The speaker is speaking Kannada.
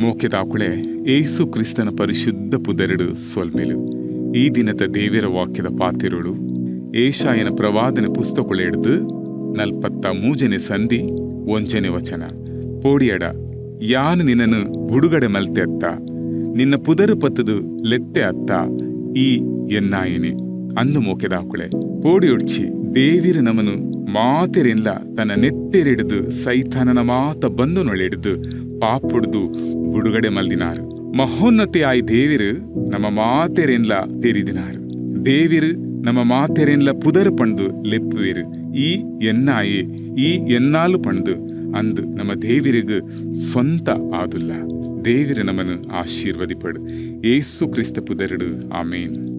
മോക്യതാക്കുളെ ಏಸು ಕ್ರಿಸ್ತನ ಪರಿಶುದ್ಧ ಪುದರಡು ಸೊಲ್ಮೆಲು ಈ ದಿನದ ದೇವರ ವಾಕ್ಯದ ಪಾತಿರುಳು ಏಷಾಯನ ಪ್ರವಾದನ ಪುಸ್ತಕಗಳು ಹಿಡ್ದು ನಲ್ಪತ್ತ ಮೂಜನೆ ಸಂಧಿ ಒಂಜನೆ ವಚನ ಪೋಡಿಯಡ ಯಾನ್ ನಿನ್ನನು ಬುಡುಗಡೆ ಮಲ್ತೆ ಅತ್ತ ನಿನ್ನ ಪುದರು ಪತ್ತದು ಲೆತ್ತೆ ಅತ್ತ ಈ ಎನ್ನಾಯನೆ ಅಂದು ಮೋಕೆದಾಕುಳೆ ಪೋಡಿಯೊಡ್ಚಿ ದೇವಿರ ನಮನು ಮಾತೆರೆನ್ಲ ತನ್ನ ನೆತ್ತಿರಿಡಿದು ಸೈತಾನನ ಮಾತ ಬಂದು ನೊಳೆಡಿದು ಪಾಪುಡ್ದು ಬುಡುಗಡೆ ಮಲ್ದಿನಾರು. ಮಹೋನ್ನತೆ ಆಯ್ ದೇವಿರು ನಮ್ಮ ಮಾತೆರೆನ್ಲ ತೆರಿದಿನಾರು. ದೇವಿರು ನಮ್ಮ ಮಾತೆರೆನ್ಲ ಪುದರ್ ಪಣ್ದು ಲೆಪ್ಪುವಿರು. ಈ ಎನ್ನಾಯೆ, ಈ ಎನ್ನಾಲು ಪಣ್ದು ಅಂದು ನಮ್ಮ ದೇವಿರಿಗು ಸ್ವಂತ ಆದುಲ್ಲ. ದೇವಿರು ನಮ್ಮನು ಆಶೀರ್ವದಿಪಡು. ಏಸು ಕ್ರಿಸ್ತ ಪುದರಡು. ಆಮೇನ್.